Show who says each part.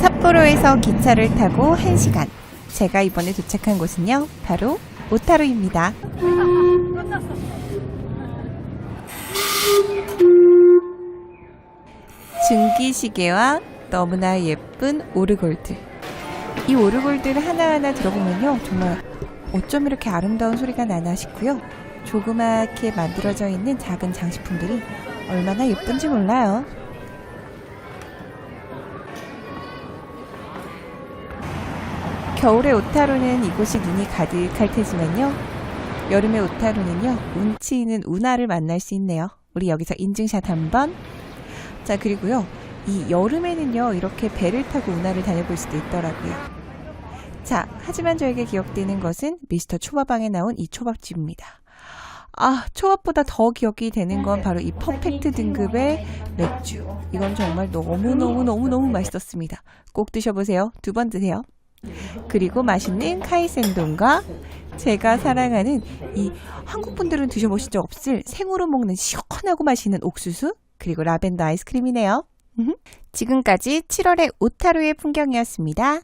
Speaker 1: 삿포로에서 기차를 타고 1시간. 제가 이번에 도착한 곳은요, 바로 오타루입니다. 증기시계와 너무나 예쁜 오르골드. 이 오르골드를 하나하나 들어보면요, 정말 어쩜 이렇게 아름다운 소리가 나나 싶고요. 조그맣게 만들어져 있는 작은 장식품들이 얼마나 예쁜지 몰라요. 겨울의 오타루는 이곳이 눈이 가득할 테지만요. 여름의 오타루는요, 운치 있는 운하를 만날 수 있네요. 우리 여기서 인증샷 한번. 자, 그리고요, 이 여름에는요, 이렇게 배를 타고 운하를 다녀볼 수도 있더라고요. 자, 하지만 저에게 기억되는 것은 미스터 초밥왕에 나온 이 초밥집입니다. 아, 초밥보다 더 기억이 되는 건 바로 이 퍼펙트 등급의 맥주. 이건 정말 너무너무너무너무 맛있었습니다. 꼭 드셔보세요. 두 번 드세요. 그리고 맛있는 카이센동과 제가 사랑하는 이 한국 분들은 드셔보신 적 없을 생으로 먹는 시원하고 맛있는 옥수수 그리고 라벤더 아이스크림이네요. 지금까지 7월의 오타루의 풍경이었습니다.